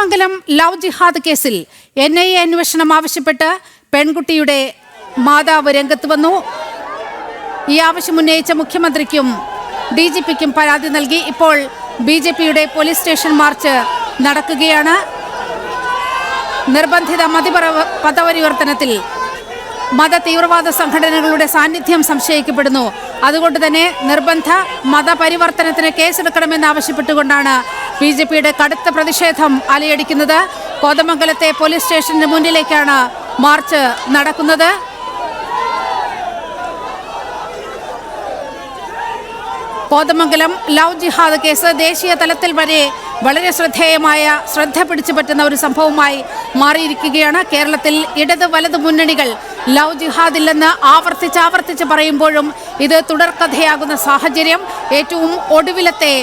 Kothamangalam love ജിഹാദ് കേസിൽ N I A അന്വേഷണം ആവശ്യപ്പെട്ട് പെൺകുട്ടിയുടെ മാതാവ് രംഗത്ത് വന്നു. ഈ ആവശ്യം ഉന്നയിച്ച മുഖ്യമന്ത്രിക്കും ഡി ജി പിക്കും പരാതി നൽകി. ഇപ്പോൾ ബി ജെ പിയുടെ പോലീസ് സ്റ്റേഷൻ മാർച്ച് നടക്കുകയാണ്. നിർബന്ധിത മതിപര പദപരിവർത്തനത്തിൽ മത തീവ്രവാദ സംഘടനകളുടെ സാന്നിധ്യം സംശയിക്കപ്പെടുന്നു. അതുകൊണ്ട് തന്നെ നിർബന്ധ മതപരിവർത്തനത്തിന് കേസെടുക്കണമെന്ന് ആവശ്യപ്പെട്ടുകൊണ്ടാണ് ബി ജെ പിയുടെ കടുത്ത പ്രതിഷേധം അലയടിക്കുന്നത് കോതമംഗലത്തെ പോലീസ് സ്റ്റേഷന് മുന്നിലേക്കാണ് മാർച്ച് നടക്കുന്നത്. കോതമംഗലം ലവ് ജിഹാദ് കേസ് ദേശീയ തലത്തിൽ വരെ വളരെ ശ്രദ്ധേയമായ ശ്രദ്ധ പിടിച്ചു പറ്റുന്ന ഒരു സംഭവമായി മാറിയിരിക്കുകയാണ്. കേരളത്തിൽ ഇടത് വലത് മുന്നണികൾ ലവ് ജിഹാദില്ലെന്ന് ആവർത്തിച്ച് ആവർത്തിച്ച് പറയുമ്പോഴും ഇത് തുടർക്കഥയാകുന്ന സാഹചര്യം ഏറ്റവും ഒടുവിലത്തെ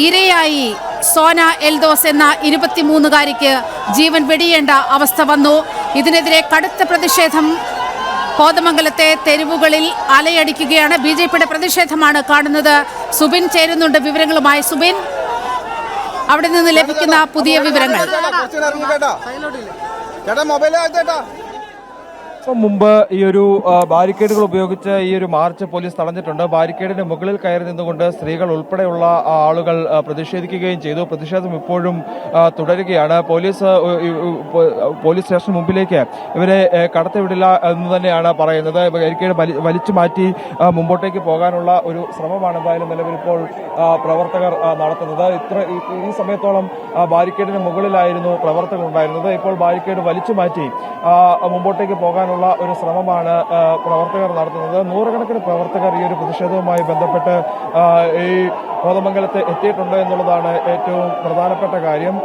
ഇരയായി സോന എൽദോസ് എന്ന ഇരുപത്തിമൂന്നുകാരിക്ക് ജീവൻ വെടിയേണ്ട അവസ്ഥ വന്നു ഇതിനെതിരെ കടുത്ത പ്രതിഷേധം കോതമംഗലത്തെ തെരുവുകളിൽ അലയടിക്കുകയാണ് ബി ജെ പിയുടെ പ്രതിഷേധമാണ് കാണുന്നത് സുബിൻ ചേരുന്നുണ്ട് വിവരങ്ങളുമായി സുബിൻ അവിടെ നിന്ന് ലഭിക്കുന്ന പുതിയ വിവരങ്ങൾ ചേട്ടാ മൊബൈൽ ചേട്ടാ മുമ്പ് ഈ ഒരു ബാരിക്കേഡുകൾ ഉപയോഗിച്ച് ഈ ഒരു മാർച്ച് പോലീസ് തടഞ്ഞിട്ടുണ്ട്. ബാരിക്കേഡിന് മുകളിൽ കയറി നിന്നുകൊണ്ട് സ്ത്രീകൾ ഉൾപ്പെടെയുള്ള ആളുകൾ പ്രതിഷേധിക്കുകയും ചെയ്തു. പ്രതിഷേധം ഇപ്പോഴും തുടരുകയാണ്. പോലീസ് പോലീസ് സ്റ്റേഷൻ മുമ്പിലേക്ക് ഇവരെ കടത്തിവിടില്ല എന്ന് തന്നെയാണ് പറയുന്നത്. ബാരിക്കേഡ് വലി- വലിച്ചു മാറ്റി മുമ്പോട്ടേക്ക് പോകാനുള്ള ഒരു ശ്രമമാണ് എന്തായാലും നിലവിലിപ്പോൾ പ്രവർത്തകർ നടത്തുന്നത്. ഇത്ര ഈ- സമയത്തോളം ബാരിക്കേഡിന് മുകളിലായിരുന്നു പ്രവർത്തകർ ഉണ്ടായിരുന്നത്. ഇപ്പോൾ ബാരിക്കേഡ് വലിച്ചു മാറ്റി മുമ്പോട്ടേക്ക് പോകാനുള്ള ഒരു ശ്രമമാണ് പ്രവർത്തകർ നടത്തുന്നത്. നൂറുകണക്കിന് പ്രവർത്തകർ ഈ ഒരു പ്രതിഷേധവുമായി ബന്ധപ്പെട്ട് ഈ കോതമംഗലത്ത് എത്തിയിട്ടുണ്ട് എന്നുള്ളതാണ് ഏറ്റവും പ്രധാനപ്പെട്ട കാര്യം.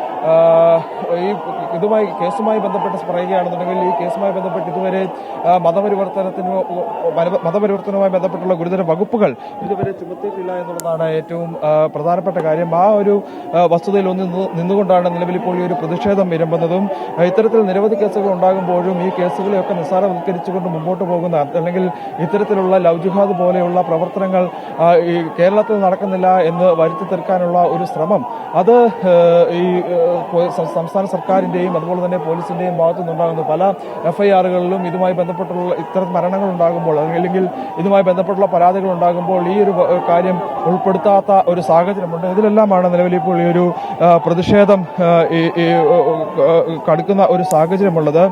ഈ ഇതുമായി കേസുമായി ബന്ധപ്പെട്ട് പറയുകയാണെന്നുണ്ടെങ്കിൽ ഈ കേസുമായി ബന്ധപ്പെട്ട് ഇതുവരെ മതപരിവർത്തനത്തിന് മതപരിവർത്തനവുമായി ബന്ധപ്പെട്ടുള്ള ഗുരുതര വകുപ്പുകൾ ഇതുവരെ ചുമത്തിയിട്ടില്ല എന്നുള്ളതാണ് ഏറ്റവും പ്രധാനപ്പെട്ട കാര്യം. ആ ഒരു വസ്തുതയിൽ ഒന്ന് നിന്നുകൊണ്ടാണ് നിലവിൽ ഇപ്പോൾ ഈ ഒരു പ്രതിഷേധം ഇരമ്പുന്നതും ഇത്തരത്തിൽ നിരവധി കേസുകൾ ഉണ്ടാകുമ്പോഴും ഈ കേസുകളെയൊക്കെ നിസ്സാരവൽക്കരിച്ചുകൊണ്ട് മുമ്പോട്ട് പോകുന്ന അല്ലെങ്കിൽ ഇത്തരത്തിലുള്ള ലവ് പോലെയുള്ള പ്രവർത്തനങ്ങൾ ഈ കേരളത്തിൽ നടക്കുന്നില്ല എന്ന് വരുത്തി തീർക്കാനുള്ള ഒരു ശ്രമം. അത് ഈ സംസ്ഥാന സർക്കാരിന്റെയും അതുപോലെ തന്നെ പോലീസിന്റെയും ഭാഗത്തു നിന്നുണ്ടാകുന്നു പല എഫ്ഐആറുകളിലും ഇതുമായി ബന്ധപ്പെട്ടുള്ള ഇത്തരം മരണങ്ങൾ ഉണ്ടാകുമ്പോൾ അല്ലെങ്കിൽ ഇതുമായി ബന്ധപ്പെട്ടുള്ള പരാതികൾ ഉണ്ടാകുമ്പോൾ ഈ ഒരു കാര്യം ഉൾപ്പെടുത്താത്ത ഒരു സാഹചര്യമുണ്ട്. ഇതിലെല്ലാമാണ് നിലവിൽ ഇപ്പോൾ ഈ ഒരു പ്രതിഷേധം കടുക്കുന്ന ഒരു സാഹചര്യമുള്ളത്.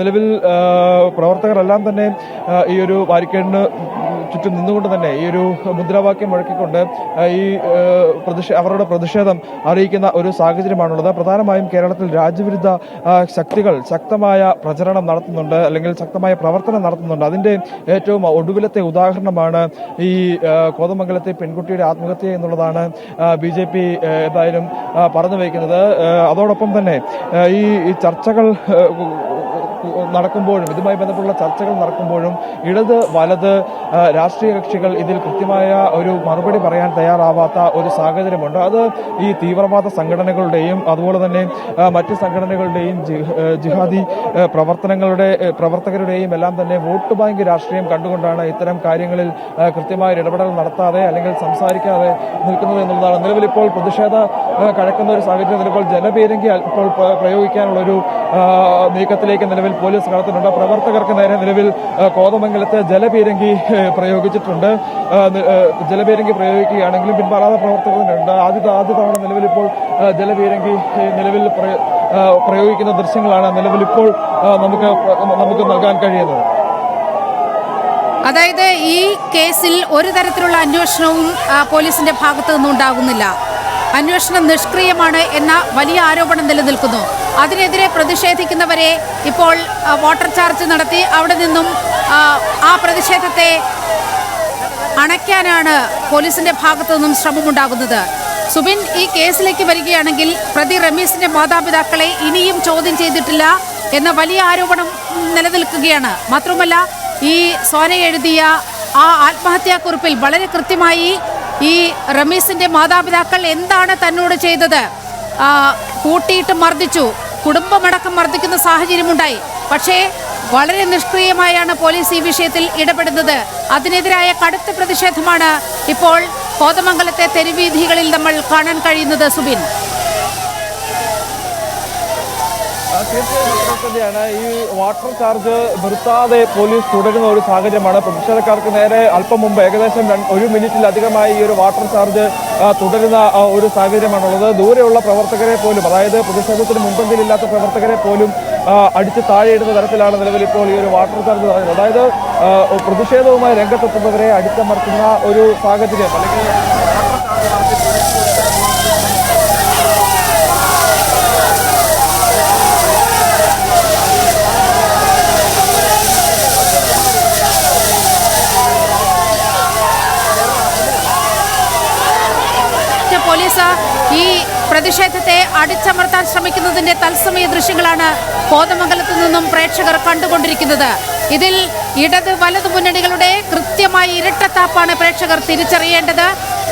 നിലവിൽ പ്രവർത്തകരെല്ലാം തന്നെ ഈ ഒരു ബാരിക്കേഡിന് ചുറ്റും നിന്നുകൊണ്ട് തന്നെ ഈ ഒരു മുദ്രാവാക്യം മുഴക്കിക്കൊണ്ട് ഈ പ്രതിഷേ അവരുടെ പ്രതിഷേധം അറിയിക്കുന്ന ഒരു സാഹചര്യമാണുള്ളത്. പ്രധാനമായും കേരളത്തിൽ രാജ്യവിരുദ്ധ ശക്തികൾ ശക്തമായ പ്രചരണം നടത്തുന്നുണ്ട് അല്ലെങ്കിൽ ശക്തമായ പ്രവർത്തനം നടത്തുന്നുണ്ട്. അതിന്റെ ഏറ്റവും ഒടുവിലത്തെ ഉദാഹരണമാണ് ഈ കോതമംഗലത്തെ പെൺകുട്ടിയുടെ ആത്മഹത്യ എന്നുള്ളതാണ് ബി ജെ പി എന്തായാലും പറഞ്ഞു വയ്ക്കുന്നത് അതോടൊപ്പം തന്നെ ഈ ചർച്ചകൾ നടക്കുമ്പോഴും ഇതുമായി ബന്ധപ്പെട്ടുള്ള ചർച്ചകൾ നടക്കുമ്പോഴും ഇടത് വലത് രാഷ്ട്രീയ കക്ഷികൾ ഇതിൽ കൃത്യമായ ഒരു മറുപടി പറയാൻ തയ്യാറാവാത്ത ഒരു സാഹചര്യമുണ്ട്. അത് ഈ തീവ്രവാദ സംഘടനകളുടെയും അതുപോലെ തന്നെ മറ്റ് സംഘടനകളുടെയും ജിഹാദി പ്രവർത്തനങ്ങളുടെ പ്രവർത്തകരുടെയും എല്ലാം തന്നെ വോട്ട് ബാങ്ക് രാഷ്ട്രീയം കണ്ടുകൊണ്ടാണ് ഇത്തരം കാര്യങ്ങളിൽ കൃത്യമായ ഇടപെടൽ നടത്താതെ അല്ലെങ്കിൽ സംസാരിക്കാതെ നിൽക്കുന്നത് എന്നുള്ളതാണ്. നിലവിൽ ഇപ്പോൾ പ്രതിഷേധ കഴക്കുന്ന ഒരു സാഹചര്യം നിലവിൽ ജനപീരങ്കി ഇപ്പോൾ പ്രയോഗിക്കാനുള്ളൊരു നീക്കത്തിലേക്ക് നിലവിൽ പോലീസ് കടത്തുന്നുണ്ട്. പ്രവർത്തകർക്ക് നേരെ നിലവിൽ കോതമംഗലത്ത് ജലപീരങ്കി പ്രയോഗിച്ചിട്ടുണ്ട്. ജലപീരങ്കി പ്രയോഗിക്കുകയാണെങ്കിലും പിൻമാറാതെ പ്രവർത്തകരുണ്ട് ആദ്യ ആദ്യ തവണ നിലവിൽ ഇപ്പോൾ ജലപീരങ്കി നിലവിൽ പ്രയോഗിക്കുന്ന ദൃശ്യങ്ങളാണ് നിലവിൽ ഇപ്പോൾ നമുക്ക് നമുക്ക് നൽകാൻ കഴിയുന്നത്. അതായത് ഈ കേസിൽ ഒരു തരത്തിലുള്ള അന്വേഷണവും പോലീസിന്റെ ഭാഗത്തു നിന്നും ഉണ്ടാകുന്നില്ല അന്വേഷണം നിഷ്ക്രിയമാണ് എന്ന വലിയ ആരോപണം നിലനിൽക്കുന്നു. അതിനെതിരെ പ്രതിഷേധിക്കുന്നവരെ ഇപ്പോൾ വാട്ടർ ചാർജ് നടത്തി അവിടെ നിന്നും ആ, പ്രതിഷേധത്തെ അണയ്ക്കാനാണ് പോലീസിന്റെ ഭാഗത്തു നിന്നും ശ്രമമുണ്ടാകുന്നത്. സുബിൻ ഈ കേസിലേക്ക് വരികയാണെങ്കിൽ പ്രതി റമീസിന്റെ മാതാപിതാക്കളെ ഇനിയും ചോദ്യം ചെയ്തിട്ടില്ല എന്ന വലിയ ആരോപണം നിലനിൽക്കുകയാണ്. മാത്രമല്ല ഈ സോന എഴുതിയ ആ ആത്മഹത്യാക്കുറിപ്പിൽ വളരെ കൃത്യമായി ഈ റമീസിന്റെ മാതാപിതാക്കൾ എന്താണ് തന്നോട് ചെയ്തത്? കൂട്ടിയിട്ട് മർദ്ദിച്ചു. കുടുംബമടക്കം മർദ്ദിക്കുന്ന സാഹചര്യമുണ്ടായി. പക്ഷേ വളരെ നിഷ്ക്രിയമായാണ് പോലീസ് ഈ വിഷയത്തിൽ ഇടപെടുന്നത്. അതിനെതിരായ കടുത്ത പ്രതിഷേധമാണ് ഇപ്പോൾ കോതമംഗലത്തെ തെരുവീഥികളിൽ നമ്മൾ കാണാൻ കഴിയുന്നത് സുബിൻ. തീർച്ചയായും ഈ വാട്ടർ ചാർജ് നിർത്താതെ പോലീസ് തുടരുന്ന ഒരു സാഹചര്യമാണ്. പ്രതിഷേധക്കാർക്ക് നേരെ അല്പം മുമ്പ് ഏകദേശം ഒരു മിനിറ്റിലധികമായി ഈ ഒരു വാട്ടർ ചാർജ് തുടരുന്ന ഒരു സാഹചര്യമാണുള്ളത്. ദൂരെയുള്ള പ്രവർത്തകരെ പോലും അതായത് പ്രതിഷേധത്തിന് മുൻപന്തിയിലില്ലാത്ത പ്രവർത്തകരെ പോലും അടിച്ച് താഴെയിടുന്ന തരത്തിലാണ് നിലവിൽ ഇപ്പോൾ ഈ ഒരു വാട്ടർ ചാർജ് പറയുന്നത് അതായത് പ്രതിഷേധവുമായി രംഗത്തെത്തുന്നവരെ അടിച്ചമർത്തുന്ന ഒരു സാഹചര്യം അല്ലെങ്കിൽ രാജ്യ പോലീസ് ഈ പ്രതിഷേധത്തെ അടിച്ചമർത്താൻ ശ്രമിക്കുന്നതിന്റെ തത്സമയ ദൃശ്യങ്ങളാണ് കോതമംഗലത്തു നിന്നും പ്രേക്ഷകർ കണ്ടുകൊണ്ടിരിക്കുന്നത്. ഇതിൽ ഇടത് വലത് മുന്നണികളുടെ കൃത്യമായി ഇരട്ടത്താപ്പാണ് പ്രേക്ഷകർ തിരിച്ചറിയേണ്ടത്.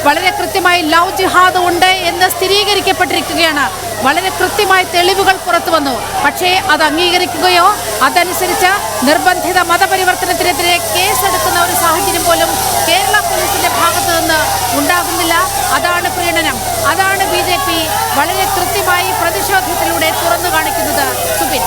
വളരെ കൃത്യമായി ലവ് ജിഹാദ് ഉണ്ട്. എന്ന് സ്ഥിരീകരിക്കപ്പെട്ടിരിക്കുകയാണ്. വളരെ കൃത്യമായ തെളിവുകൾ പുറത്തു വന്നു. പക്ഷേ അത് അംഗീകരിക്കുകയോ അതനുസരിച്ച് നിർബന്ധിത മതപരിവർത്തനത്തിനെതിരെ കേസെടുക്കുന്ന ഒരു സാഹചര്യം പോലും കേരള പോലീസിന്റെ ഭാഗത്തു നിന്ന് ഉണ്ടാകുന്നില്ല. അതാണ് പ്രീണനം അതാണ് ബി വളരെ കൃത്യമായി പ്രതിഷേധത്തിലൂടെ തുറന്നു കാണിക്കുന്നത് സുബിൻ.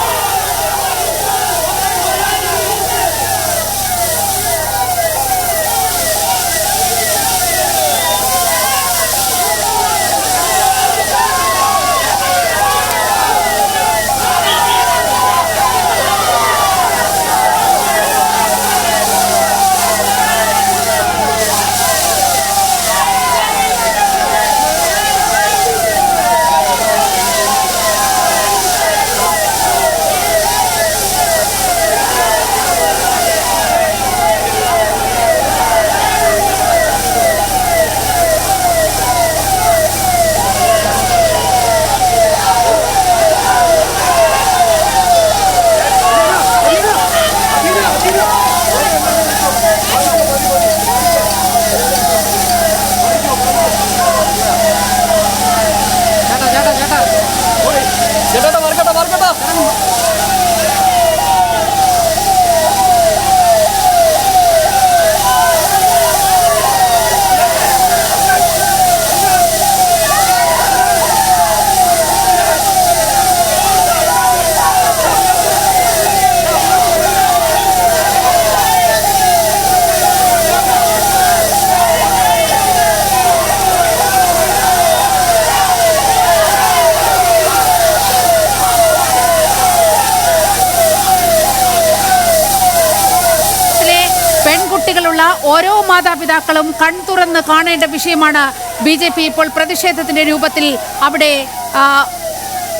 ഓരോ മാതാപിതാക്കളും കൺതുറന്ന് കാണേണ്ട വിഷയമാണ് ബി ജെ പി ഇപ്പോൾ പ്രതിഷേധത്തിന്റെ രൂപത്തിൽ അവിടെ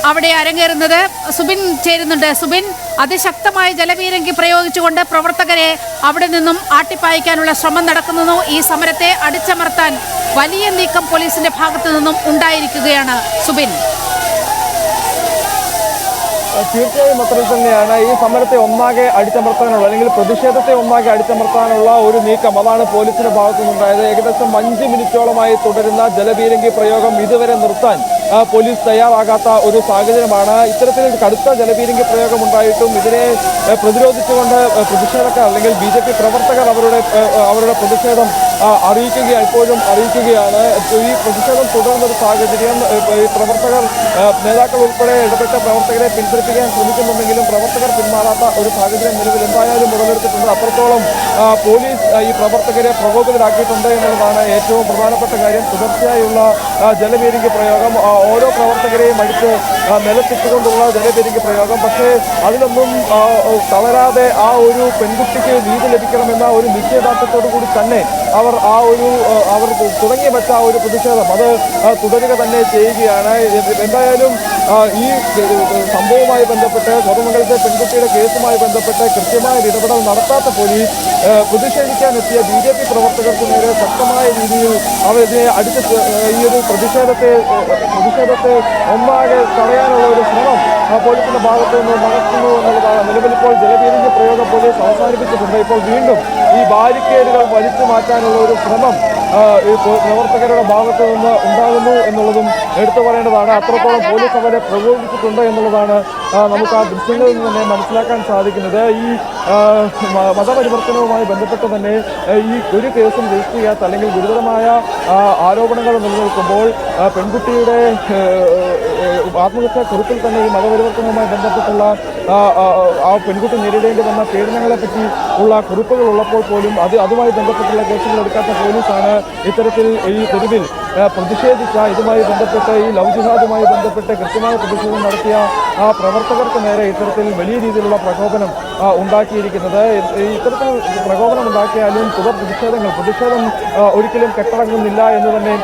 അവിടെ അരങ്ങേറുന്നത്. സുബിൻ ചേരുന്നുണ്ട്. സുബിൻ അതിശക്തമായ ജലപീരങ്കി പ്രയോഗിച്ചുകൊണ്ട് പ്രവർത്തകരെ അവിടെ നിന്നും ആട്ടിപ്പായിക്കാനുള്ള ശ്രമം നടക്കുന്നു. ഈ സമരത്തെ അടിച്ചമർത്താൻ വലിയ നീക്കം പോലീസിന്റെ ഭാഗത്തു നിന്നും ഉണ്ടായിരിക്കുകയാണ് സുബിൻ. തീർച്ചയായും അത്ര തന്നെയാണ്. ഈ സമരത്തെ ഒന്നാകെ അടിച്ചമർത്താനുള്ള അല്ലെങ്കിൽ പ്രതിഷേധത്തെ ഒന്നാകെ അടിച്ചമർത്താനുള്ള ഒരു നീക്കം അതാണ് പോലീസിന്റെ ഭാഗത്തു നിന്നുണ്ടായത് ഏകദേശം അഞ്ച് മിനിറ്റോളമായി തുടരുന്ന ജലപീരങ്കി പ്രയോഗം ഇതുവരെ നിർത്താൻ പോലീസ് തയ്യാറാകാത്ത ഒരു സാഹചര്യമാണ്. ഇത്തരത്തിൽ കടുത്ത ജലപീരങ്കി പ്രയോഗം ഉണ്ടായിട്ടും ഇതിനെ പ്രതിരോധിച്ചുകൊണ്ട് പ്രതിഷേധക്കാർ അല്ലെങ്കിൽ ബി പ്രവർത്തകർ അവരുടെ അവരുടെ പ്രതിഷേധം അറിയിക്കുകയാണ് ഇപ്പോഴും അറിയിക്കുകയാണ്. ഈ പ്രതിഷേധം തുടർന്ന ഒരു സാഹചര്യം ഈ പ്രവർത്തകർ നേതാക്കൾ ഉൾപ്പെടെ ഇടപെട്ട പ്രവർത്തകരെ പിന്തിരിപ്പിക്കാൻ ശ്രമിക്കുന്നുണ്ടെങ്കിലും പ്രവർത്തകർ പിന്മാറാത്ത ഒരു സാഹചര്യം നിലവിൽ എന്തായാലും ഉടലെടുത്തിട്ടുണ്ട് അത്രത്തോളം പോലീസ് ഈ പ്രവർത്തകരെ പ്രകോപിതരാക്കിയിട്ടുണ്ട് എന്നുള്ളതാണ് ഏറ്റവും പ്രധാനപ്പെട്ട കാര്യം. തുടർച്ചയായുള്ള ജലപീരിക്ക് പ്രയോഗം ഓരോ പ്രവർത്തകരെയും അടിച്ച് നിലത്തിട്ടുകൊണ്ടുള്ള ജലപീരിക്ക് പ്രയോഗം. പക്ഷേ അതിലൊന്നും തളരാതെ ആ ഒരു പെൺകുട്ടിക്ക് നീതി ലഭിക്കണമെന്ന ഒരു നിശ്ചയദാർഢ്യത്തോടു കൂടി തന്നെ അവർ ആ ഒരു അവർ തുടങ്ങി വെച്ച ആ ഒരു പ്രതിഷേധം അത് തുടരുക തന്നെ ചെയ്യുകയാണ്. എന്തായാലും ഈ സംഭവവുമായി ബന്ധപ്പെട്ട് കോതമംഗലത്തെ പെൺകുട്ടിയുടെ കേസുമായി ബന്ധപ്പെട്ട് കൃത്യമായ ഇടപെടൽ നടത്താത്ത പോലീസ് പ്രതിഷേധിക്കാനെത്തിയ ബി ജെ പി പ്രവർത്തകർക്ക് നേരെ ശക്തമായ രീതിയിൽ അവർ ഇതിനെ അടിച്ച് ഈ ഒരു പ്രതിഷേധത്തെ പ്രതിഷേധത്തെ ഒന്നാകെ തടയാനുള്ള ഒരു ശ്രമം പോലീസിന്റെ ഭാഗത്തു നിന്ന് നടക്കുന്നു എന്നുള്ളതാണ്. നിലവിൽ ഇപ്പോൾ ജലപീരങ്കി പ്രയോഗം പോലീസ് അവസാനിപ്പിച്ചിട്ടുണ്ട്. ഇപ്പോൾ വീണ്ടും ഈ ബാരിക്കേഡുകൾ വലിച്ചു മാറ്റാനുള്ള ഒരു ശ്രമം ഈ പ്രവർത്തകരുടെ ഭാഗത്തു നിന്ന് ഉണ്ടാകുന്നു എന്നുള്ളതും എടുത്തു പറയേണ്ടതാണ്. അത്രത്തോളം പോലീസ് അവരെ പ്രകോപിച്ചിട്ടുണ്ട് എന്നുള്ളതാണ് നമുക്ക് ആ ദൃശ്യങ്ങളിൽ നിന്ന് തന്നെ മനസ്സിലാക്കാൻ സാധിക്കുന്നത്. ഈ മതപരിവർത്തനവുമായി ബന്ധപ്പെട്ട് തന്നെ ഈ ഒരു കേസും രജിസ്റ്റർ ചെയ്യാത്ത അല്ലെങ്കിൽ ഗുരുതരമായ ആരോപണങ്ങൾ നിലനിൽക്കുമ്പോൾ പെൺകുട്ടിയുടെ ഏ, ഏ, ആത്മഹത്യാ കുറിപ്പിൽ തന്നെ ഈ മതപരിവർത്തനവുമായി ബന്ധപ്പെട്ടുള്ള ആ, പെൺകുട്ടി നേരിടേണ്ടി വന്ന പീഡനങ്ങളെ പറ്റി ഉള്ള കുറിപ്പുകൾ ഉള്ളപ്പോൾ പോലും അത് അതുമായി ബന്ധപ്പെട്ടുള്ള കേസുകൾ എടുക്കാത്ത പോലീസാണ് ഇത്തരത്തിൽ ഈ തെരുവിൽ പ്രതിഷേധിച്ച ഇതുമായി ബന്ധപ്പെട്ട് ഈ ലവ് ജിഹാദുമായി ബന്ധപ്പെട്ട് കൃത്യമായ പ്രതിഷേധം നടത്തിയ ആ പ്രവർത്തകർക്ക് നേരെ ഇത്തരത്തിൽ വലിയ രീതിയിലുള്ള പ്രകോപനം ഉണ്ടാക്കിയിരിക്കുന്നത്. ഇത്തരത്തിൽ പ്രകോപനം ഉണ്ടാക്കിയാലും തുടർ പ്രതിഷേധങ്ങൾ പ്രതിഷേധം ഒരിക്കലും കെട്ടടങ്ങുന്നില്ല എന്ന് തന്നെ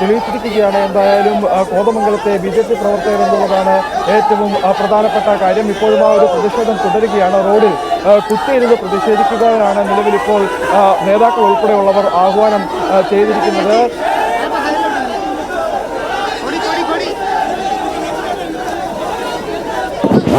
തെളിയിച്ചിരിക്കുകയാണ്. എന്തായാലും കോതമംഗലത്തെ ബി ജെ പി പ്രവർത്തകർ എന്നുള്ളതാണ് ഏറ്റവും പ്രധാനപ്പെട്ട കാര്യം. ഇപ്പോഴും ആ ഒരു പ്രതിഷേധം തുടരുകയാണ്. റോഡിൽ കുത്തിയിരുന്ന് പ്രതിഷേധിക്കുകയാണ് നിലവിൽ ഇപ്പോൾ നേതാക്കൾ ഉൾപ്പെടെയുള്ളവർ ആഹ്വാനം ചെയ്തിരിക്കുന്നത്.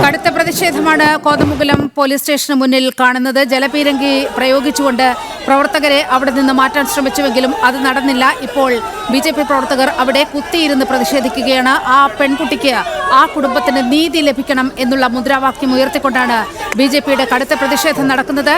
കടുത്ത പ്രതിഷേധമാണ് കോതമംഗലം പോലീസ് സ്റ്റേഷന് മുന്നിൽ കാണുന്നത്. ജലപീരങ്കി പ്രയോഗിച്ചുകൊണ്ട് പ്രവർത്തകരെ അവിടെ നിന്ന് മാറ്റാൻ ശ്രമിച്ചുവെങ്കിലും അത് നടന്നില്ല. ഇപ്പോൾ ബി ജെ പി പ്രവർത്തകർ അവിടെ കുത്തിയിരുന്ന് പ്രതിഷേധിക്കുകയാണ്. ആ പെൺകുട്ടിക്ക് ആ കുടുംബത്തിന് നീതി ലഭിക്കണം എന്നുള്ള മുദ്രാവാക്യം ഉയർത്തിക്കൊണ്ടാണ് ബി ജെ പിയുടെ കടുത്ത പ്രതിഷേധം നടക്കുന്നത്.